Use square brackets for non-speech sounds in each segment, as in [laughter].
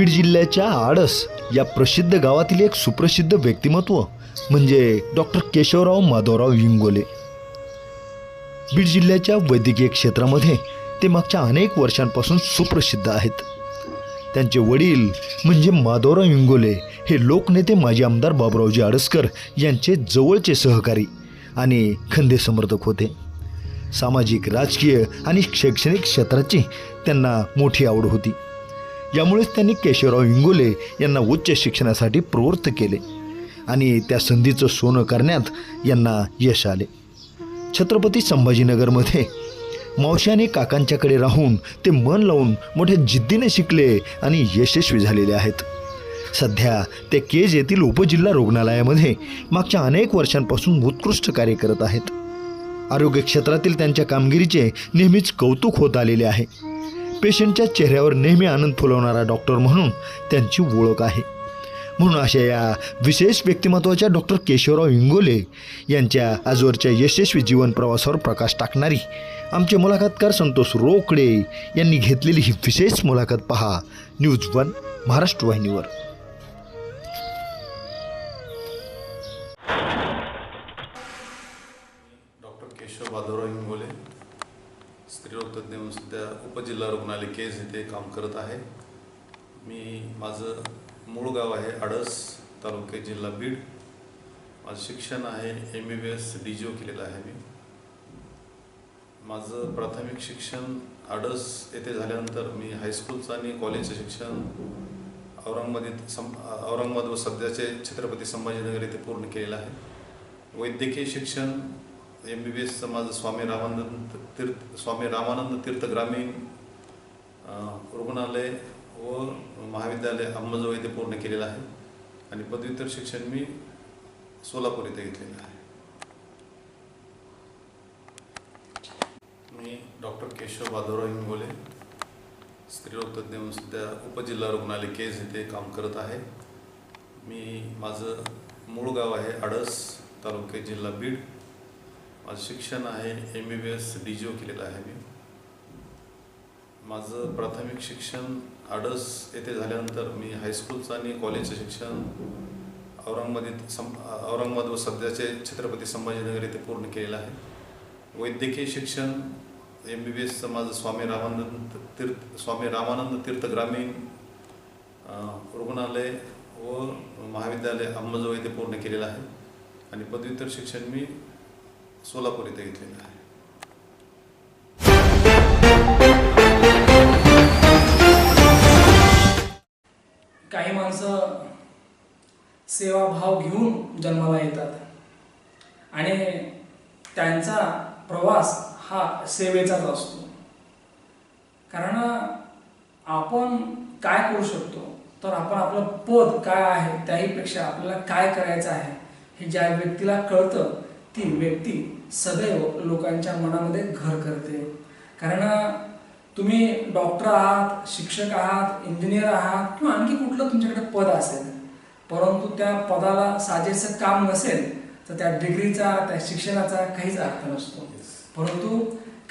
बीड जिल्ह्याच्या आडस या प्रसिद्ध गावातील एक सुप्रसिद्ध व्यक्तिमत्व म्हणजे डॉक्टर केशवराव माधवराव इंगोले बीड जिल्ह्याच्या वैद्यकीय क्षेत्रामध्ये ते मागच्या अनेक वर्षांपासून सुप्रसिद्ध आहेत. त्यांचे वडील म्हणजे माधवराव इंगोले हे लोकनेते माजी आमदार बाबुरावजी आडसकर यांचे जवळचे सहकारी आणि खंदे समर्थक होते. सामाजिक राजकीय आणि शैक्षणिक क्षेत्राची त्यांना मोठी आवड होती. यामुळेच त्यांनी केशवराव इंगोले यांना उच्च शिक्षणासाठी प्रवृत्त केले आणि त्या संधीचं सोनं करण्यात यांना यश आले. छत्रपती संभाजीनगरमध्ये मावशी आणि काकांच्याकडे राहून ते मन लावून मोठ्या जिद्दीने शिकले आणि यशस्वी झालेले आहेत. सध्या ते केज येथील उपजिल्हा रुग्णालयामध्ये मागच्या अनेक वर्षांपासून उत्कृष्ट कार्य करत आहेत. आरोग्य क्षेत्रातील त्यांच्या कामगिरीचे नेहमीच कौतुक होत आलेले आहे. पेशंटच्या चेहऱ्यावर नेहमी आनंद फुलवणारा डॉक्टर म्हणून त्यांची ओळख आहे. म्हणून अशा या विशेष व्यक्तिमत्वाच्या डॉक्टर केशवराव इंगोले यांच्या आजवरच्या यशस्वी जीवन प्रवासावर प्रकाश टाकणारी आमचे मुलाखतकार संतोष रोकडे यांनी घेतलेली ही विशेष मुलाखत पहा. न्यूज वन महाराष्ट्र वाहिनीवर. डॉक्टर केशव माधवराव इंगोले. स्त्रीरोगतज्ञ म्हणून सध्या उपजिल्हा रुग्णालय केज येथे काम करत आहे. मी माझं मूळ गाव आहे आडस तालुके जिल्हा बीड. माझं शिक्षण आहे M B B S D G O केलेलं आहे मी. माझं प्राथमिक शिक्षण आडस येथे झाल्यानंतर मी हायस्कूलचं आणि कॉलेजचं शिक्षण औरंगाबाद सं औरंगाबाद व सध्याचे छत्रपती संभाजीनगर येथे पूर्ण केलेलं आहे. वैद्यकीय शिक्षण एम बी बी एसचं माझं स्वामी रामानंद तीर्थ स्वामी रामानंद तीर्थ ग्रामीण रुग्णालय व महाविद्यालय अंबाजोगाई येथे पूर्ण केलेलं आहे. आणि पदव्युत्तर शिक्षण मी सोलापूर येथे घेतलेलं आहे. मी डॉक्टर केशव माधवराव हिंगोले स्त्रीरोग तज्ज्ञ म्हणून सध्या उपजिल्हा रुग्णालय केज येथे काम करत आहे. मी माझं मूळ गाव आहे आडस तालुके जिल्हा बीड. माझं शिक्षण आहे M B B S D G O केलेलं आहे मी. माझं प्राथमिक शिक्षण आडस येथे झाल्यानंतर मी हायस्कूलचं आणि कॉलेजचं शिक्षण औरंगाबाद सं औरंगाबाद व सध्याचे छत्रपती संभाजीनगर येथे पूर्ण केलेलं आहे. वैद्यकीय शिक्षण एम बी बी एसचं माझं स्वामी रामानंद तीर्थ स्वामी रामानंद तीर्थ ग्रामीण रुग्णालय व महाविद्यालय अंबाजोगाई येथे पूर्ण केलेलं आहे. आणि पदव्युत्तर शिक्षण मी सोलापूर येथे घेतलेलं आहे. काही माणसं सेवाभाव घेऊन जन्माला येतात. आणि त्यांचा प्रवास हा सेवेचाच असतो. कारण आपण काय करू शकतो? तर आपण आपलं पद काय आहे? त्याहीपेक्षा आपल्याला काय करायचं आहे? हे ज्या व्यक्तीला कळतं ती व्यक्ती सदैव लोकांच्या मनामध्ये घर करते. कारण तुम्ही डॉक्टर आहात शिक्षक आहात इंजिनियर आहात किंवा आणखी कुठलं तुमच्याकडे पद असेल परंतु त्या पदाला साजेसं काम नसेल तर त्या डिग्रीचा त्या शिक्षणाचा काहीच अर्थ नसतो. परंतु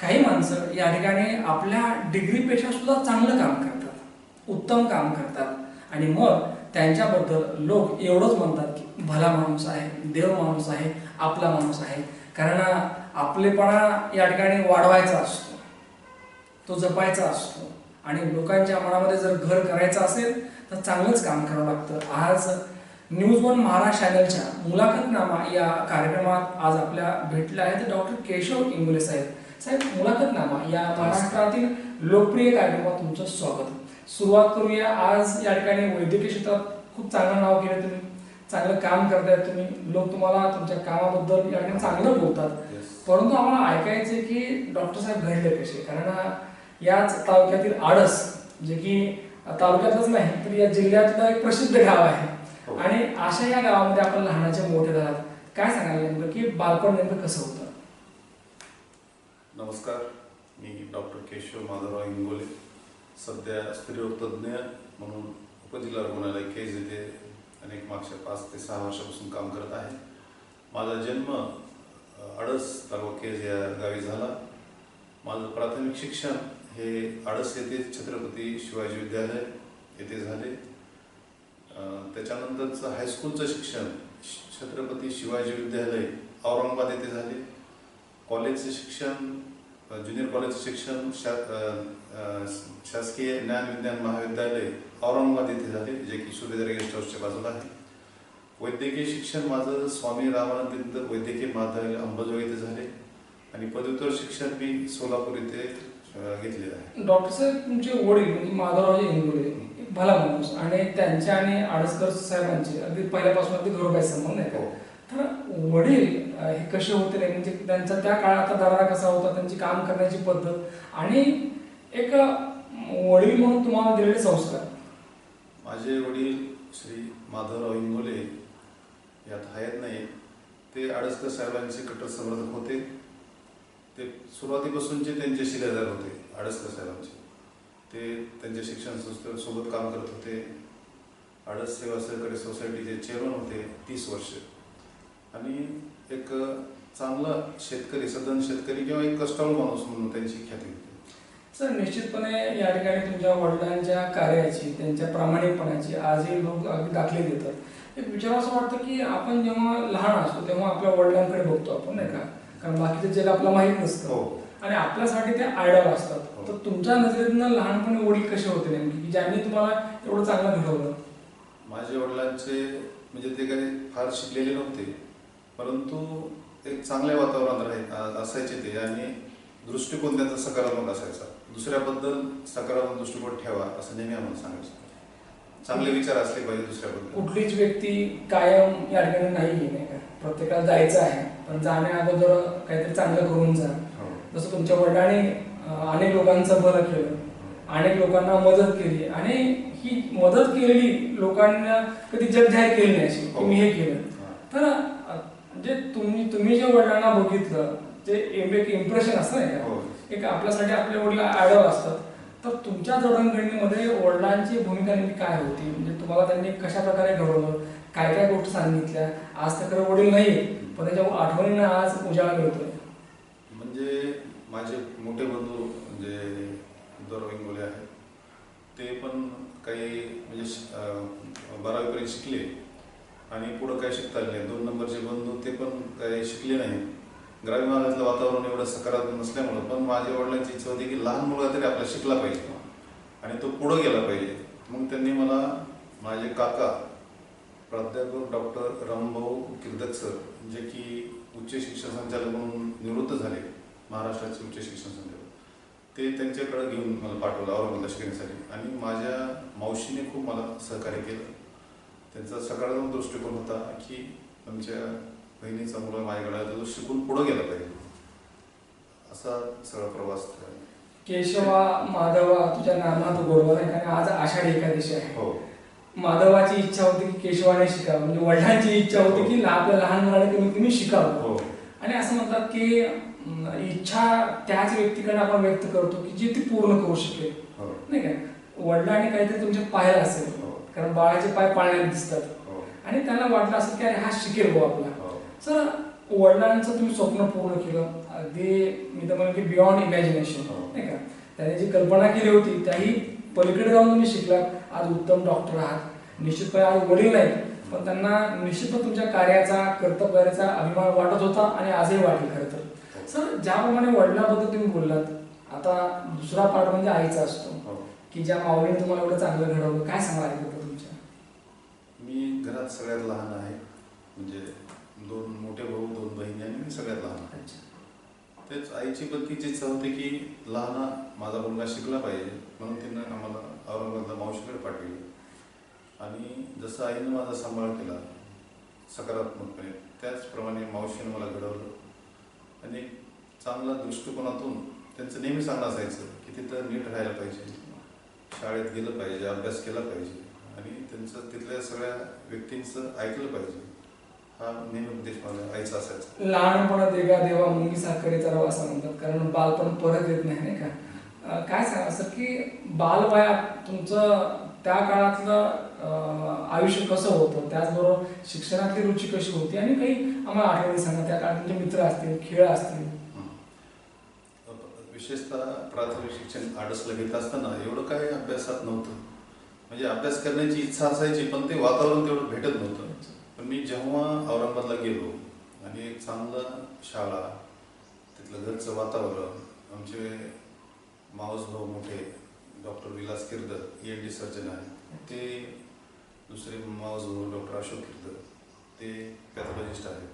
काही माणसं या ठिकाणी आपल्या डिग्रीपेक्षा सुद्धा चांगलं काम करतात उत्तम काम करतात. आणि मग त्यांच्याबद्दल लोक एवढंच म्हणतात की भला माणूस आहे देव माणूस आहे आपला माणूस आहे. कारण आपलेपणा या ठिकाणी वाढवायचा असतो. तो जपायचा असतो. आणि लोकांच्या मनामध्ये जर घर करायचं असेल तर चांगलंच काम करावं लागतं. आज न्यूज वन महाराष्ट्र चॅनलच्या मुलाखतनामा या कार्यक्रमात आज आपल्या भेटले आहेत डॉक्टर केशव इंगोले साहेब. साहेब मुलाखतनामा या महाराष्ट्रातील लोकप्रिय कार्यक्रमात तुमचं स्वागत. सुरुवात करूया. आज या ठिकाणी वैद्यकीय क्षेत्रात खूप चांगलं नाव केलं तुम्ही. चांगलं काम करताय तुम्ही. लोक तुम्हाला तुमच्या कामाबद्दल या ठिकाणी चांगलं बोलतात. परंतु आम्हाला ऐकायचं की डॉक्टर साहेब घडले कसे? कारण याच तालुक्यातील आडस जे की तालुक्यातच नाही तर या जिल्ह्यातलं एक प्रसिद्ध गाव आहे. हो. आणि अशा या गावामध्ये आपण लहानाचे मोठे झालात. काय सांगाल नेमकं की बालपण नेमकं कसं होतं? नमस्कार. मी डॉक्टर केशव माधवराव इंगोले. सध्या स्त्रीरोग तज्ज्ञ म्हणून उपजिल्हा रुग्णालय केज येथे अनेक मागच्या पाच ते सहा वर्षापासून काम करत आहे. माझा जन्म आडस तालुका केज या गावी झाला. माझं प्राथमिक शिक्षण हे आडस येथे छत्रपती शिवाजी विद्यालय येथे झाले. त्याच्यानंतरचं हायस्कूलचं शिक्षण श- छत्रपती शिवाजी विद्यालय औरंगाबाद येथे झाले. कॉलेजचं शिक्षण ज्युनियर कॉलेजचं शिक्षण शा शासकीय ज्ञान विज्ञान महाविद्यालय औरंगाबाद येथे झाले जे की सूर्यदर गेस्ट हाऊसच्या बाजूला आहे. वैद्यकीय शिक्षण माझं स्वामी रामानंद वैद्यकीय महाविद्यालय अंबाजोगाई येथे झाले. आणि पदव्युत्तर शिक्षण मी सोलापूर येथे घेतलेलं आहे. डॉक्टर साहेब तुमचे वडील म्हणजे माधवरावजी एक भला माणूस आणि त्यांच्या आणि आडसकर साहेबांचे अगदी पहिल्यापासून अगदी घरोबाई संबंध आहे हो. तर वडील हे कसे होते नाही म्हणजे त्यांचा त्या काळातला दरारा कसा होता? त्यांची काम करण्याची पद्धत आणि एक वडील म्हणून तुम्हाला दिलेले संस्कार. माझे वडील श्री माधवराव इंगोले यात आहेत नाही. ते आडसकर साहेबांचे कट्टर समर्थक होते. ते सुरुवातीपासूनचे त्यांचे शिलेदार होते आडसकर साहेबांचे ते त्यांच्या शिक्षण संस्थेसोबत काम करत होते. आडस सेवा सहकारी सोसायटीचे चेअरमन होते तीस वर्ष. आणि एक चांगला शेतकरी सदन शेतकरी किंवा एक कष्टाळू माणूस म्हणून त्यांची ख्याती होती. सर निश्चितपणे या ठिकाणी तुमच्या वडिलांच्या कार्याची त्यांच्या प्रामाणिकपणाची आजही लोक अगदी दाखले देतात. एक विचार असं वाटतं की आपण जेव्हा लहान असतो तेव्हा आपल्या वडिलांकडे बघतो आपण नाही का? कारण बाकीचं जग आपल्याला माहीत नसतं. हो. आणि आपल्यासाठी ते आयडॉल असतात. हो. तर तुमच्या नजरेतनं लहानपणी वडील कसे होते नेमके की ज्यांनी तुम्हाला एवढं चांगलं घडवलं? माझ्या वडिलांचे म्हणजे ते काही फार शिकलेले नव्हते. परंतु एक चांगल्या वातावरणात राहील आ- असायचे ते आणि दृष्टिकोन त्यांचा सकारात्मक असायचा. दुसऱ्याबद्दल सकारात्मक दृष्टिकोन ठेवा असं नेहमी आम्हाला सांगायचं चांगले विचार असले पाहिजे दुसऱ्याबद्दल. कुठलीच व्यक्ती कायम या ठिकाणी नाही आहे, नाही का? प्रत्येकाला जायचं आहे पण जाण्या अगोदर काहीतरी चांगलं करून जा. हो. जसं तुमच्या वडिलांनी अनेक लोकांचं बरं केलं. अनेक लोकांना मदत केली. आणि ही मदत केलेली लोकांना कधी जग जाहीर केली नाही अशी की मी हे केलं. हा. तर अं, जे तुम्ही तुम्ही जे वडिलांना बघितलं ते एक इम्प्रेशन असतं हो. एक आपल्यासाठी आपले वडील आयडॉल असतात. तर तुमच्या जडणघडणीमध्ये वडिलांची भूमिका नेमकी काय होती? म्हणजे तुम्हाला त्यांनी कशा प्रकारे घडवलं? काय काय गोष्टी सांगितल्या? आज तर खरं वडील नाही पण त्याच्या आठवणींना आज उजाळा मिळतोय. म्हणजे माझे मोठे बंधू म्हणजे उद्धवराव इंगोले आहेत ते पण काही म्हणजे श- बारावीपर्यंत शिकले आणि पुढं काही शिकता आले नाही. दोन नंबरचे बंधू ते पण काही शिकले नाही ग्रामीण भागातलं वातावरण एवढं सकारात्मक नसल्यामुळं पण माझ्या वडिलांची इच्छा होती की लहान मुलगा तरी आपला शिकला पाहिजे. आणि तो पुढं गेला पाहिजे. मग त्यांनी मला माझे काका प्राध्यापक डॉक्टर रामभाऊ किर्दक सर जे की उच्च शिक्षण संचालक म्हणून निवृत्त झाले महाराष्ट्राचे उच्च शिक्षण संचालक ते त्यांच्याकडे घेऊन मला पाठवलं औरंगाबाद शिकण्यासाठी. आणि माझ्या मावशीने खूप मला सहकार्य केलं. त्यांचा सकारात्मक दृष्टिकोन होता की आमच्या बहिणीचा मुलगा माझ्याकडे तो शिकून पुढं गेला पाहिजे असा सगळा प्रवास. केशवा माधवा तुझ्या नामात गोडवा आहे आणि आज आषाढी एकादशी आहे. हो. माधवाची इच्छा होती की केशवाने शिकावं म्हणजे वडिलांची इच्छा होती की आपल्या लहान मुलाने कमीत कमी शिकावं. हो. आणि असं म्हणतात की इच्छा त्याच व्यक्तीकडे आपण व्यक्त करतो की जी ती पूर्ण करू शकेल. हो. नाही का? वडिलांनी काहीतरी तुमच्या पायाला असेल. हो. कारण बाळाचे पाय पाळण्यात दिसतात. हो. आणि त्यांना वाटलं असेल की अरे हा शिकेल भाऊ आपला. हो सर वडिलांचं तुम्ही स्वप्न पूर्ण केलं. अगदी मी तर म्हणेन की बियॉन्ड इमॅजिनेशन हो. नाही का? त्याने जी कल्पना केली होती त्याही पलीकडे जाऊन तुम्ही शिकलात. आज उत्तम डॉक्टर आहात. निश्चितपणे आज वडील नाहीत पण त्यांना निश्चितपणे तुमच्या कार्याचा कर्तव्याचा अभिमान वाटत होता आणि आजही वाटेल खरं तर. सर ज्याप्रमाणे वडिलांबद्दल तुम्ही बोललात आता दुसरा पार्ट म्हणजे आईचा असतो. हो. की ज्या माऊलीने तुम्हाला एवढं चांगलं घडवलं काय सांगा आईबद्दल तुमच्या? मी घरात सगळ्यात लहान आहे. म्हणजे दोन मोठे भाऊ दोन बहिणी आणि मी सगळ्यात लहान. आहे तेच आईची पण तीच इच्छा होती की लहान माझा मुलगा शिकला पाहिजे. म्हणून तिनं आम्हाला औरंगाबादला मावशीकडे पाठवलं. आणि जसं आईनं माझा सांभाळ केला सकारात्मकपणे त्याचप्रमाणे मावशीनं मला घडवलं. आणि एक चांगल्या दृष्टिकोनातून त्यांचं नेहमी सांगणं असायचं की तिथं नीट राहायला पाहिजे. शाळेत गेलं पाहिजे अभ्यास केला पाहिजे. आणि त्यांचं तिथल्या सगळ्या व्यक्तींचं ऐकलं पाहिजे. हा नेहमी उद्देश माझ्या आईचा असायचा. लहानपणात एका देवा मुंगी साखरेचा रवा असं म्हणतात कारण बालपण परत येत नाही नाही का? अं, काय सांगा सर की बालवयात तुमचं त्या काळातलं अं, आयुष्य कसं होतं? त्याचबरोबर शिक्षणातली रुची कशी होती? आणि काही आम्हाला आठवणी सांगा त्या काळात तुमचे मित्र असतील खेळ असतील. विशेषतः प्राथमिक शिक्षण आडसला घेत असताना एवढं काय अभ्यासात नव्हतं. म्हणजे अभ्यास करण्याची इच्छा असायची पण ते वातावरण तेवढं भेटत नव्हतं. मी जेव्हा औरंगाबादला गेलो आणि एक चांगलं शाळा तिथलं घरचं वातावरण आमचे मावस भाऊ मोठे doctor Vilas Kirdar E N T surgeon आहे ते दुसरे मावस भाऊ डॉक्टर अशोक किर्दर ते पॅथॉलॉजिस्ट आहेत.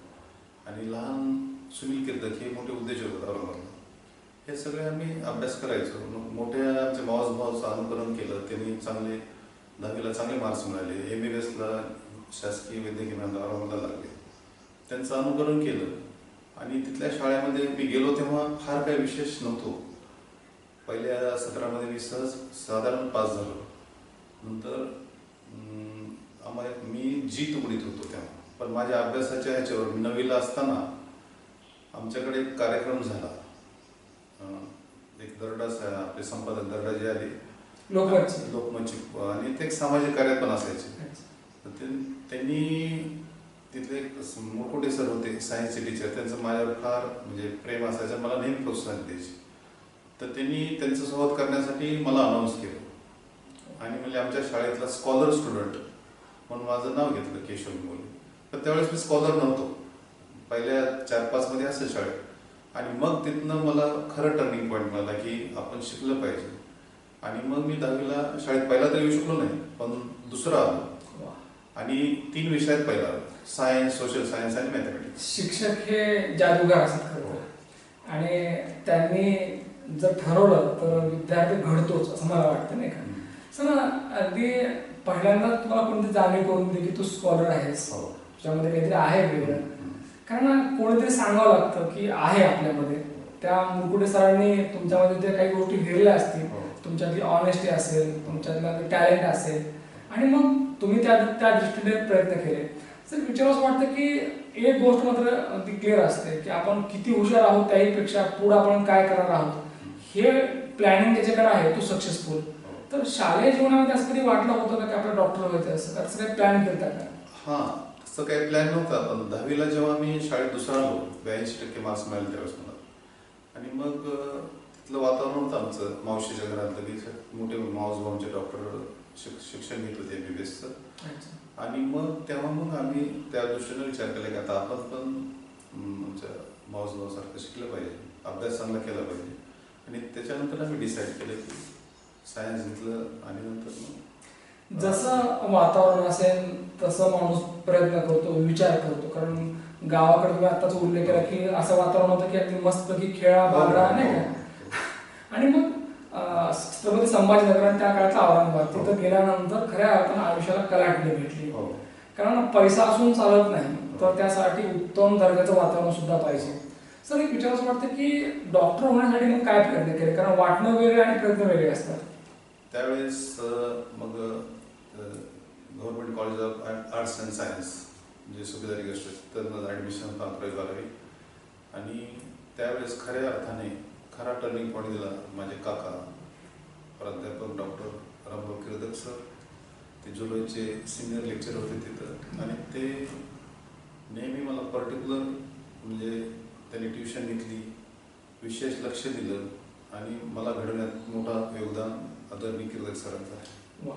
आणि लहान सुनील किर्दक हे मोठे उद्योजक होते औरंगाबादला. हे सगळे आम्ही अभ्यास करायचो. मग मोठ्या आमच्या मावस भावाचं अनुकरण केलं. त्यांनी चांगले दहावीला चांगले मार्क्स मिळाले. एम बी एसला शासकीय वैद्यकीय महाविद्यालय औरंगाबादला लागले. त्यांचं अनुकरण केलं. आणि तिथल्या शाळेमध्ये मी गेलो तेव्हा फार काही विशेष नव्हतो. पहिल्या सत्रामध्ये मी सहज साधारण पास झालो. नंतर आम्हाला मी जी तुकडीत होतो तेव्हा. पण माझ्या अभ्यासाच्या ह्याच्यावर मी नववीला असताना आमच्याकडे एक कार्यक्रम झाला. एक दर्डाच आहे, आपले संपादक दर्डा जे आले. लोकमतची. आणि ते एक सामाजिक कार्यात पण असायचे. त्यांनी तिथले एक मुरकुटे सर होते सायन्स टीचर त्यांचं माझ्यावर फार म्हणजे प्रेम असायचं मला नेहमी प्रोत्साहन द्यायचे. तर त्यांनी त्यांचं संवाद करण्यासाठी मला अनाऊन्स केलं. आणि म्हणजे आमच्या शाळेतला स्कॉलर स्टुडंट म्हणून माझं नाव घेतलं केशव मोले तर त्यावेळेस मी स्कॉलर नव्हतो. पहिल्या चार पाचमध्ये असेल शाळेत. आणि मग तिथनं मला खरं टर्निंग पॉईंट मिळाला की आपण शिकलं पाहिजे. आणि मग मी दहावीला शाळेत पहिला तरी येऊ शकलो नाही पण दुसरा आलो. आणि तीन विषयात पहिला. आलो सायन्स सोशल सायन्स आणि मॅथमॅटिक्स शिक्षक हे जादूगार असतात खरं. आणि त्यांनी जर ठरवलं तर विद्यार्थी घडतोच असं मला वाटतं नाही का? सर अगदी पहिल्यांदा तुम्हाला कोणती जाणीव करून दे की तू स्कॉलर आहेस. हो. तुझ्यामध्ये काहीतरी आहे वेगळं. कारण कोणीतरी सांगावं लागतं की आहे आपल्यामध्ये. त्या मुरकुटे सरांनी तुमच्यामध्ये ज्या काही गोष्टी घेरल्या असतील हो. तुमच्यातली ऑनेस्टी असेल तुमच्यातलं टॅलेंट असेल. आणि मग तुम्ही त्या त्या दृष्टीने प्रयत्न केले. सर विचारावं वाटतं की एक गोष्ट मात्र ती क्लिअर असते की आपण किती हुशार आहोत त्याहीपेक्षा पुढे आपण काय करणार आहोत? हे प्लॅनिंग त्याच्याकडे आहे तो सक्सेसफुल तर शालेय जीवनामध्ये असं कधी वाटलं होतं का की आपल्याला डॉक्टर व्हायचं असं असं काही प्लॅन केलं का? हा तसं काही प्लॅन नव्हता. पण दहावीला जेव्हा मी शाळेत दुसरा आलो ब्याऐंशी टक्के मार्क्स मिळाले त्यावेळेस मला. आणि मग तिथलं वातावरण होतं आमचं मावशीच्या घरातलं की मोठे मावस भाऊंचे डॉक्टर शिक शिक्षण घेत होते एम बी एसचं आणि मग तेव्हा मग आम्ही त्या दृष्टीने विचार केला की आता आपण पण अं, आमच्या माऊस भाऊसारखं शिकलं पाहिजे अभ्यास चांगला केला पाहिजे. आणि त्याच्यानंतर आम्ही डिसाईड केलं की सायन्स घेतलं आणि नंतर मग जसं वातावरण असेल तसं माणूस प्रयत्न करतो विचार करतो. कारण गावाकडे तुम्ही आताच उल्लेख केला की असं वातावरण होतं की अगदी मस्तपैकी खेळा बागडा नाही का? आणि मग छत्रपती संभाजीनगर आणि त्या काळातला औरंगाबाद. तिथं गेल्यानंतर खऱ्या अर्थानं आयुष्याला कलाटणी भेटली. हो. कारण पैसा असून चालत नाही तर त्यासाठी उत्तम दर्जाचं वातावरण सुद्धा पाहिजे. सर एक विचारायचं वाटतं की डॉक्टर होण्यासाठी मग काय प्रयत्न केले? कारण वाटणं वेगळे आणि प्रयत्न वेगळे असतात. त्यावेळेस मग government college of arts and science जे सुभेदारी गेस्ट तर ॲडमिशन अकरावी बारावी आणि त्यावेळेस खऱ्या अर्थाने खरा टर्निंग पॉईंट दिला माझे काका प्राध्यापक डॉक्टर रामभाऊ किर्दक सर ते जुलोचे सिनियर लेक्चर होते तिथं. आणि ते नेहमी मला पर्टिक्युलर म्हणजे त्यांनी ट्युशन घेतली विशेष लक्ष दिलं आणि मला घडवण्यात मोठा योगदान आदरणीय किर्दक सरांचं आहे.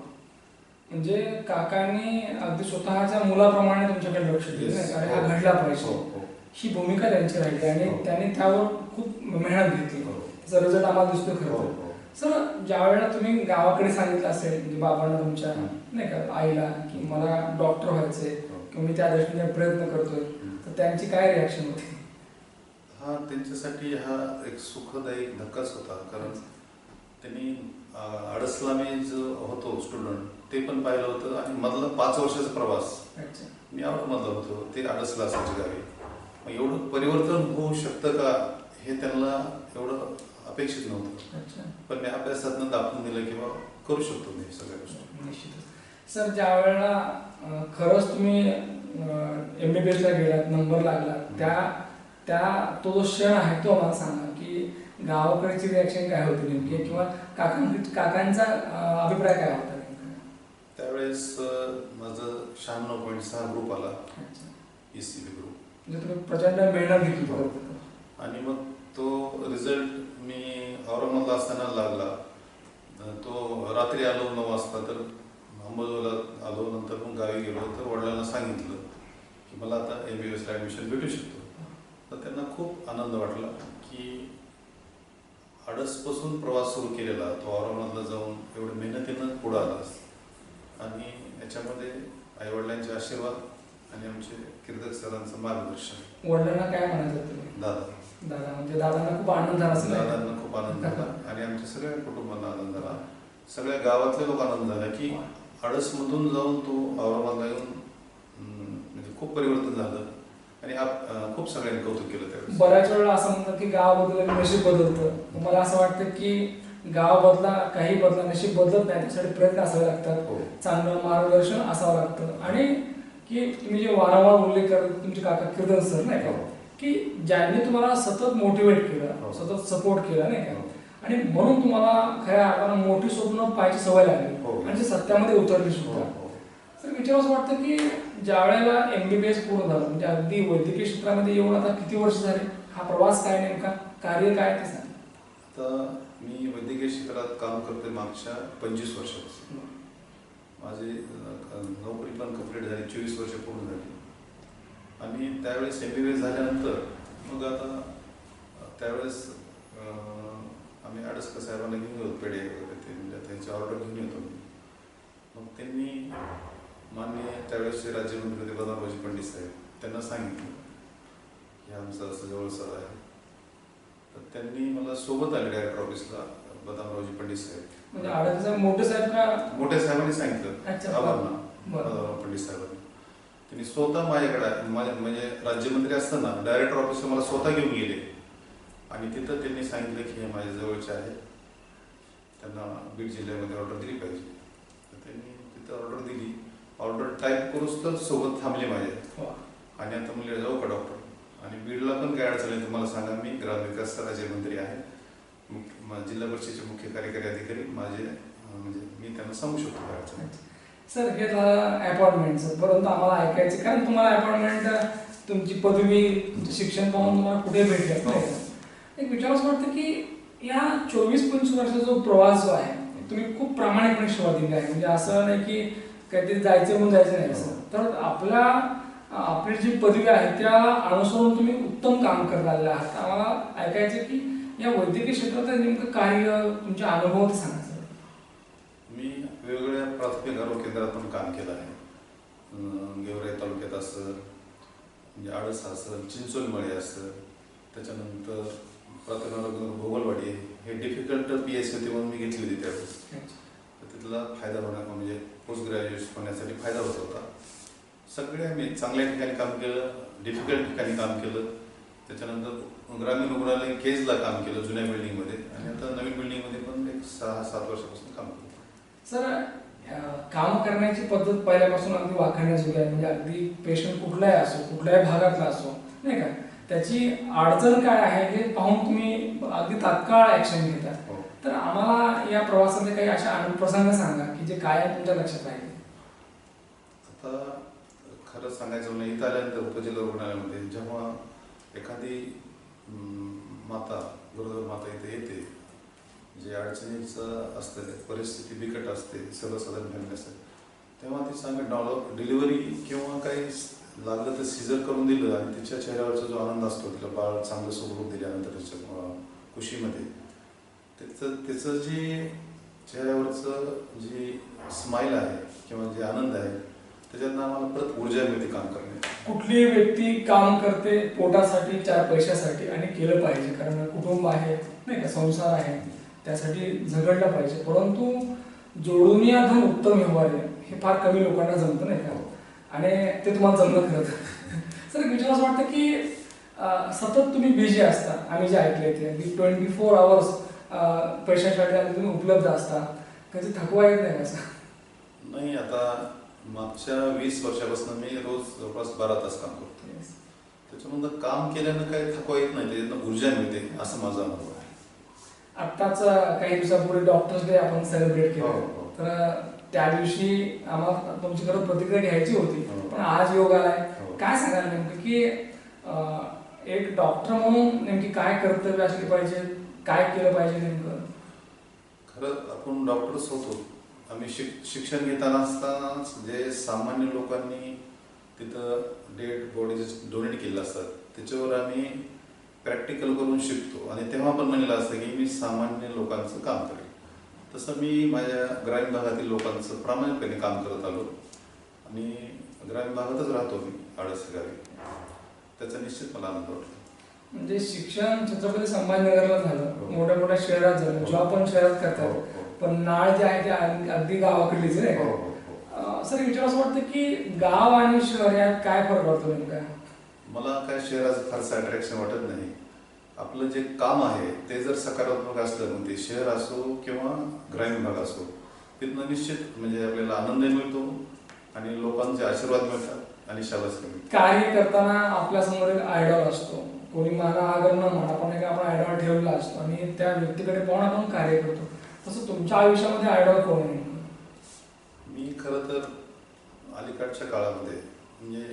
म्हणजे काकांनी अगदी स्वतःच्या मुलाप्रमाणे तुमच्याकडे लक्ष दिलं? अरे हा. घडला हो पाहिजे हो भूमिका त्यांची राहिली आणि हो. त्यांनी त्यावर खूप मेहनत घेतली. हो. त्याचा रिझल्ट आम्हाला दिसतोय खरं हो तर. हो सर ज्या वेळेला तुम्ही गावाकडे सांगितलं असेल म्हणजे बाबांना तुमच्या. नाही का आईला की मला डॉक्टर व्हायचंय. किंवा मी त्या दृष्टीने प्रयत्न करतोय तर त्यांची काय रिॲक्शन होती? हा त्यांच्यासाठी हा एक सुखदायी धक्काच होता. कारण त्यांनी अं, आडसला मी जो होतो स्टुडंट ते पण पाहिलं होतं आणि मधला पाच वर्षाचा प्रवास. अच्छा. मी मधला होतो. ते आडसला असायचे गावी एवढं परिवर्तन होऊ शकतं का हे त्यांना एवढं अपेक्षित नव्हतं. पण मी अभ्यासातनं दाखवून दिलं किंवा करू शकतो मी सगळ्या गोष्टी. निश्चितच. सर ज्या वेळेला खरंच तुम्ही एम बी बी एसला गेलात नंबर लागला त्या त्या तो जो क्षण आहे तो आम्हाला सांगा की गावाकडची रिॲक्शन काय होती नेमकी किंवा काकां काकांचा अभिप्राय काय होता? त्यावेळेस माझं शहाण्णव पॉईंट सहा ग्रुप आला. अच्छा. ई सी बी ग्रुप म्हणजे तुम्ही प्रचंड मेहनत घेतली आणि मग तो रिझल्ट मी औरंगाबाद असताना लागला. तो रात्री आलो नऊ वाजता तर अंबाजोला आलो नंतर मग गावी गेलो तर वडिलांना सांगितलं की मला आता एम बी एसला ॲडमिशन भेटू शकतो. तर त्यांना खूप आनंद वाटला की आडसपासून प्रवास सुरू केलेला तो औरंगाबादला जाऊन एवढं मेहनतीनं पुढं आलास. आणि याच्यामध्ये आईवडिलांचे आशीर्वाद आणि आमचे कीर्तक सरांचं मार्गदर्शन. वडिलांना काय म्हणायचं दादा. दादा म्हणजे दादांना खूप आनंद झाला असेल नाही? दादांना खूप आनंद झाला. [laughs] आणि आमच्या सगळ्या कुटुंबांना आनंद झाला. सगळ्या गावातले लोक आनंद झाला की आडसमधून जाऊन तो औरंगाबादला येऊन अं, म्हणजे खूप परिवर्तन झालं. आणि आप- अं, खूप सगळ्यांनी कौतुक केलं त्यावेळेस. बऱ्याच वेळा असं म्हणतात की गाव बदललं की नशीब बदलतं. मला असं वाटतं की गाव बदला काही बदला नशीब बदलत नाही. त्यासाठी प्रयत्न असावे लागतात. हो. चांगलं मार्गदर्शन असावं लागतं. आणि की तुम्ही जे वारंवार उल्लेख करत तुमचे काका कीर्तन सर नाही का? हो. की ज्यांनी तुम्हाला सतत मोटिवेट केलं हो. सतत सपोर्ट केला नाही का? हो. आणि म्हणून तुम्हाला खऱ्या अर्थानं मोठी स्वप्न पाहायची सवय लागली. हो. आणि ती सत्यामध्ये उतरली हो सुद्धा. हो तर विचार असं वाटतं की ज्या वेळेला एमबीबीएस पूर्ण झालं म्हणजे अगदी वैद्यकीय क्षेत्रामध्ये येऊन आता किती वर्ष झाले? हा प्रवास काय नेमका? कार्य काय ते सांग. आता मी वैद्यकीय क्षेत्रात काम करते मागच्या पंचवीस वर्षापासून. माझी नोकरी पण कंप्लीट झाली चोवीस वर्ष पूर्ण झाली. आणि त्यावेळेस एम बी बी एस झाल्यानंतर मग आता त्यावेळेस आम्ही अडसकर साहेबांना घेऊन येतो पेढे वगैरे ते म्हणजे त्यांची ऑर्डर घेऊन येतो मी. मग त्यांनी मान्य त्यावेळेसचे राज्यमंत्री होते बदामरावजी पंडित साहेब त्यांना सांगितलं की आमचं असं जवळचं आहे. तर त्यांनी मला सोबत आले डायरेक्टर ऑफिसला बदामरावजी पंडित साहेब. म्हणजे आडतीचा मोठे साहेब का मोठ्या साहेबांनी सांगितलं. बरं. बदामराव पंडित साहेबांनी. त्यांनी स्वतः माझ्याकडे. माझ्या म्हणजे राज्यमंत्री असताना डायरेक्टर ऑफिसला मला स्वतः घेऊन गेले. आणि तिथं त्यांनी सांगितलं की हे माझ्या जवळचे आहे त्यांना बीड जिल्ह्यामध्ये ऑर्डर दिली पाहिजे. तर त्यांनी तिथं ऑर्डर दिली. ऑर्डर टाईप करूच तर सोबत थांबले माझ्या वा. आणि आता म्हणले जाऊ का डॉक्टर आणि बीडला पण काय अडचण आहे तुम्हाला सांगा मी? ग्रामविकास राज्यमंत्री आहे. मुख्य- जिल्हा परिषदेचे मुख्य कार्यकारी अधिकारी माझे म्हणजे मी त्यांना सांगू शकतो काय अडचण आहे. सर हे झालं अपॉइंटमेंटचं परंतु आम्हाला ऐकायचं कारण तुम्हाला अपॉइंटमेंट तुमची पदवी तुमचं शिक्षण पाहून तुम्हाला कुठे भेटलं? नाही का? एक विचार असं वाटतं की या चोवीस पंचवीस वर्षाचा जो प्रवास जो आहे तुम्ही खूप प्रामाणिकपणे सेवा दिली आहे. म्हणजे असं नाही की काहीतरी जायचं म्हणून जायचं नाही असं तर आपल्या आपली जी पदवी आहे त्या अनुसरून तुम्ही उत्तम काम करत आलेले आहात. आम्हाला ऐकायचं की या वैद्यकीय क्षेत्रात नेमकं कार्य तुमच्या अनुभवात ते सांगा सर मी वेगवेगळ्या प्राथमिक आरोग्य केंद्रात पण काम केलं आहे. गेवराई तालुक्यात असं म्हणजे आडस असं चिंचोलमळे असं त्याच्यानंतर प्राथमिक आरोग्य केंद्र भोगलवाडी हे डिफिकल्ट पी एस होती म्हणून मी घेतली होती त्यावेळेस. तर तिथला फायदा होण्या म्हणजे पोस्ट ग्रॅज्युएट होण्यासाठी फायदा होत होता. सगळ्या मी चांगल्या ठिकाणी काम केलं डिफिकल्ट ठिकाणी काम केलं. त्याच्यानंतर ग्रामीण रुग्णालय केजला काम केलं जुन्या बिल्डिंगमध्ये आणि आता नवीन बिल्डिंगमध्ये पण एक सहा सात वर्षापासून काम करतो. सर काम करण्याची पद्धत पहिल्यापासून अगदी वाखाणण्याजोगी आहे. म्हणजे अगदी पेशंट कुठलाही असो कुठल्याही भागातला असो नाही का? त्याची अडचण काय आहे हे पाहून तुम्ही अगदी तात्काळ ऍक्शन घेता. हो. तर आम्हाला या प्रवासातले काही अशा अनुप्रसंग सांगा की जे कायम तुमच्या लक्षात राहील आता खरं सांगायचं म्हणजे इथं आल्यानंतर उपजिल्हा रुग्णालयामध्ये जेव्हा एखादी माता गरोदर माता इथे येते. जे अडचणीचं असतं परिस्थिती बिकट असते सर्वसाधारण फॅमिली असते. तेव्हा ती सांग डॉलर डिलिव्हरी किंवा काही लागलं तर सिझर करून दिलं आणि तिच्या चेहऱ्यावरचा जो आनंद असतो तिला बाळ चांगलं स्वरूप दिल्यानंतर तिच्या खुशीमध्ये. त्याचं त्याचं जे चेहऱ्यावरचं जी स्माईल आहे किंवा जे आनंद आहे त्याच्यातनं आम्हाला परत ऊर्जा मिळते काम करण्याची कुठलीही व्यक्ती काम करते पोटासाठी चार पैशासाठी आणि केलं पाहिजे. कारण कुटुंब आहे नाही का? संसार आहे. त्यासाठी झगडलं पाहिजे. परंतु जोडून या धन उत्तम व्यवहार आहे. हे फार कमी लोकांना जमतं नाही का? आणि ते तुम्हाला जमलं खरं तर. [laughs] सर विचार असं वाटतं की सतत तुम्ही बिझी असता. आम्ही जे ऐकले ते. ट्वेंटी फोर आवर्स पैशासाठी तुम्ही उपलब्ध असता. कधी थकवा येत नाही असं नाही आता मागच्या वीस वर्षापासून मी रोज जवळपास बारा तास काम करतो. त्याच्यामधनं काम केल्यानं काही थकवा येत नाही त्याच्यातनं ऊर्जा मिळते असं माझा अनुभव आहे. आत्ताच काही दिवसापूर्वी डॉक्टर्स डे आपण सेलिब्रेट हो, केलं. हो. तर त्या दिवशी आम्हाला तुमची खरं प्रतिक्रिया घ्यायची होती. हो. पण आज योग आलाय. हो. काय सांगाल नेमकं की एक डॉक्टर म्हणून नेमकी काय कर्तव्य असली पाहिजे? काय केलं पाहिजे नेमकं? खरं आपण डॉक्टर्स होतो. आम्ही शिक शिक्षण घेताना असतानाच जे सामान्य लोकांनी तिथं डेड बॉडीज डोनेट केलेलं असतात त्याच्यावर आम्ही प्रॅक्टिकल करून शिकतो. आणि तेव्हा पण म्हणलेलं असतं की मी सामान्य लोकांचं काम करेन. तसं मी माझ्या ग्रामीण भागातील लोकांचं प्रामाणिकपणे काम करत आलो. आणि ग्रामीण भागातच राहतो मी आळस गावी त्याचा निश्चित मला अनुभव वाटतो. म्हणजे शिक्षण छत्रपती संभाजीनगरला झालं. हो. मोठ्या मोठ्या शहरात झालं. हो. जॉब पण शहरात हो, करतात. पण नाळ जे आहे ते अग- अगदी गावाकडलीच आहे हो? हो, हो. सर विचार असं वाटतं की गाव आणि शहर यात काय फरक पडतो नेमका? मला काय शहराचं फारसं अट्रॅक्शन वाटत नाही. आपलं जे काम आहे ते जर सकारात्मक असलं ते शहर असो किंवा ग्रामीण भाग असो तिथनं निश्चित म्हणजे आपल्याला आनंदही मिळतो आणि लोकांचे आशीर्वाद मिळतात आणि शाबासकी मिळते कार्य करताना आपल्यासमोर एक आयडॉल असतो. कोणी मला आगर न म्हणा पण एक आपण आयडॉल ठेवलेला असतो आणि त्या व्यक्तीकडे पाहून आपण कार्य करतो. तसं तुमच्या आयुष्यामध्ये आयडॉल कोण आहे? मी खरं तर अलीकडच्या काळामध्ये म्हणजे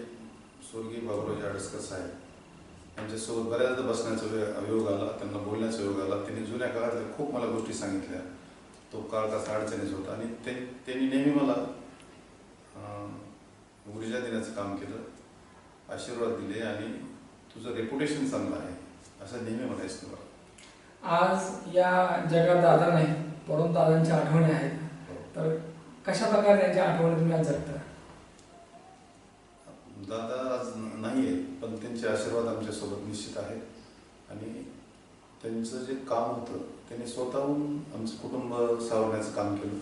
स्वर्गीय बाबुराव आडसकर साहेब यांच्यासोबत बऱ्याचदा बसण्याचा योग आला त्यांना बोलण्याचा योग आला. त्यांनी जुन्या काळातल्या खूप मला गोष्टी सांगितल्या. तो काळ कसा अडचणीच होता आणि ते त्यांनी नेहमी मला ऊर्जा देण्याचं काम केलं आशीर्वाद दिले आणि तुझं रेप्युटेशन चांगलं आहे असं नेहमी म्हणायचं मला आज या जगात दादा नाही पडून दादांच्या आठवणी आहेत. तर कशा प्रकारे त्यांच्या आठवणी तुम्ही आज जगता? दादा आज नाही आहे पण त्यांचे आशीर्वाद आमच्यासोबत निश्चित आहेत. आणि त्यांचं जे काम होतं त्यांनी स्वतःहून आमचं कुटुंब सावरण्याचं काम केलं.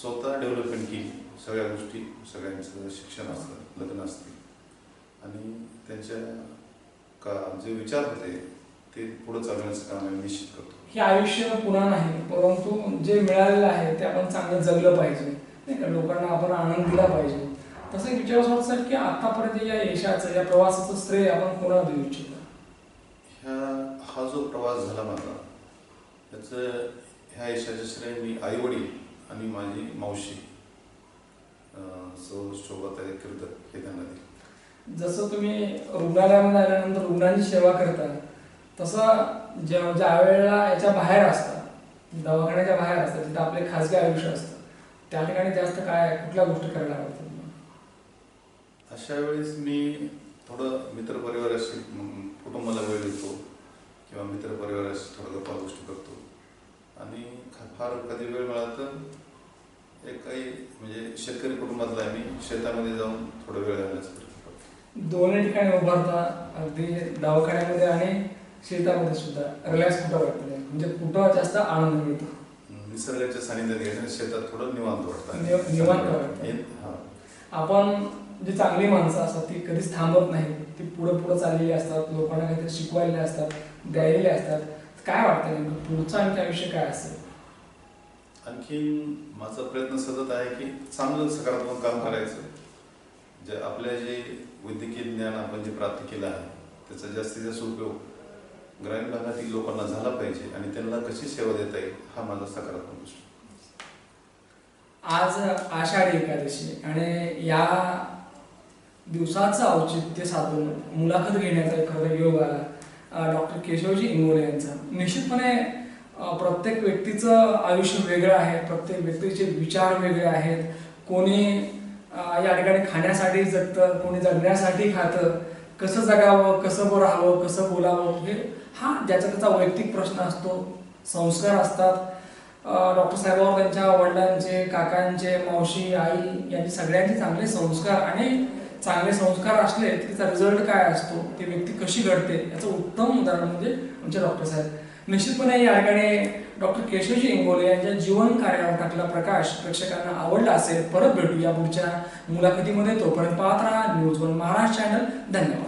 स्वतः डेव्हलपमेंट केली. सगळ्या गोष्टी सगळ्यांचं शिक्षण असतं लग्न असते. आणि त्यांच्या का जे विचार होते ते पुढं चालवण्याचं काम आम्ही निश्चित करतो. हे आयुष्य पुन्हा नाही परंतु जे मिळालेलं आहे ते आपण चांगलं जगलं पाहिजे. नाही का? लोकांना आपण आनंद दिला पाहिजे. तसं विचार सर की आतापर्यंत या यशाचं या प्रवासाचं श्रेय आपण कोणाला देऊ इच्छितो? ह्या हा जो प्रवास झाला माझा त्याचं ह्या यशाचं श्रेय मी आईवडील आणि माझी मावशी सौ शोभाताई किर्दर हे त्यांना दिले जसं तुम्ही रुग्णालयामध्ये आल्यानंतर रुग्णांची सेवा करता तसं ज्या ज्या वेळेला याच्या बाहेर असतात दवाखान्याच्या बाहेर असतात तिथं आपले खाजगी आयुष्य असतं त्या ठिकाणी जास्त काय कुठल्या गोष्टी करायला आवडतात अशा वेळेस मी थोडं मित्रपरिवाराशी कुटुंबाला वेळ देतो किंवा मित्रपरिवाराशी थोडं गप्पा गोष्टी करतो. आणि फार कधी वेळ मिळाला तर एक काही म्हणजे शेतकरी कुटुंबातला आहे मी शेतामध्ये जाऊन थोडा वेळ घालण्याचा प्रयत्न करतो. दोन्ही ठिकाणी उभारता अगदी दवाखान्यामध्ये आणि शेतामध्ये सुद्धा रिलॅक्स कुठं वाटतं? म्हणजे कुठं जास्त आनंद मिळतो? निसर्गाच्या सानिध्यात घ्यायचं शेतात थोडं निवांत वाटतं. निवांत वाटतं. आपण जी चांगली माणसं असतात ती कधीच थांबत नाही. ती पुढे पुढे चाललेली असतात लोकांना काहीतरी शिकवायला असतात द्यायलेले असतात. काय वाटतं नेमकं? पुढचं आणखी आयुष्य काय असेल? आणखीन माझा प्रयत्न सतत आहे की चांगलं सकारात्मक काम करायचं. जे आपल्या जे वैद्यकीय ज्ञान आपण जे प्राप्त केलं आहे त्याचा जास्तीत जास्त उपयोग ग्रामीण भागातील लोकांना झाला पाहिजे आणि त्यांना कशी सेवा देता येईल हा माझा सकारात्मक दृष्टी आज आषाढी एकादशी आणि या दिवसाचं औचित्य साधून मुलाखत घेण्याचा खरं योग आला डॉक्टर केशवजी इंगोले यांचा. निश्चितपणे प्रत्येक व्यक्तीचं आयुष्य वेगळं आहे प्रत्येक व्यक्तीचे विचार वेगळे आहेत. कोणी या ठिकाणी खाण्यासाठी जगतं कोणी जगण्यासाठी खातं. कसं जगावं कसं राहावं कसं बोलावं हे हा ज्याचा त्याचा वैयक्तिक प्रश्न असतो संस्कार असतात. डॉक्टर साहेबांवर त्यांच्या वडिलांचे काकांचे मावशी आई यांचे सगळ्यांचे चांगले संस्कार आणि चांगले संस्कार असले तिचा रिझल्ट काय असतो ती व्यक्ती कशी घडते याचं उत्तम उदाहरण म्हणजे आमचे डॉक्टर साहेब. निश्चितपणे या ठिकाणी डॉक्टर केशवजी इंगोले यांच्या जीवन कार्यावर टाकला प्रकाश प्रेक्षकांना आवडला असेल. परत भेटू या पुढच्या मुलाखतीमध्ये. तोपर्यंत पाहत राहा. News one Maharashtra channel. धन्यवाद.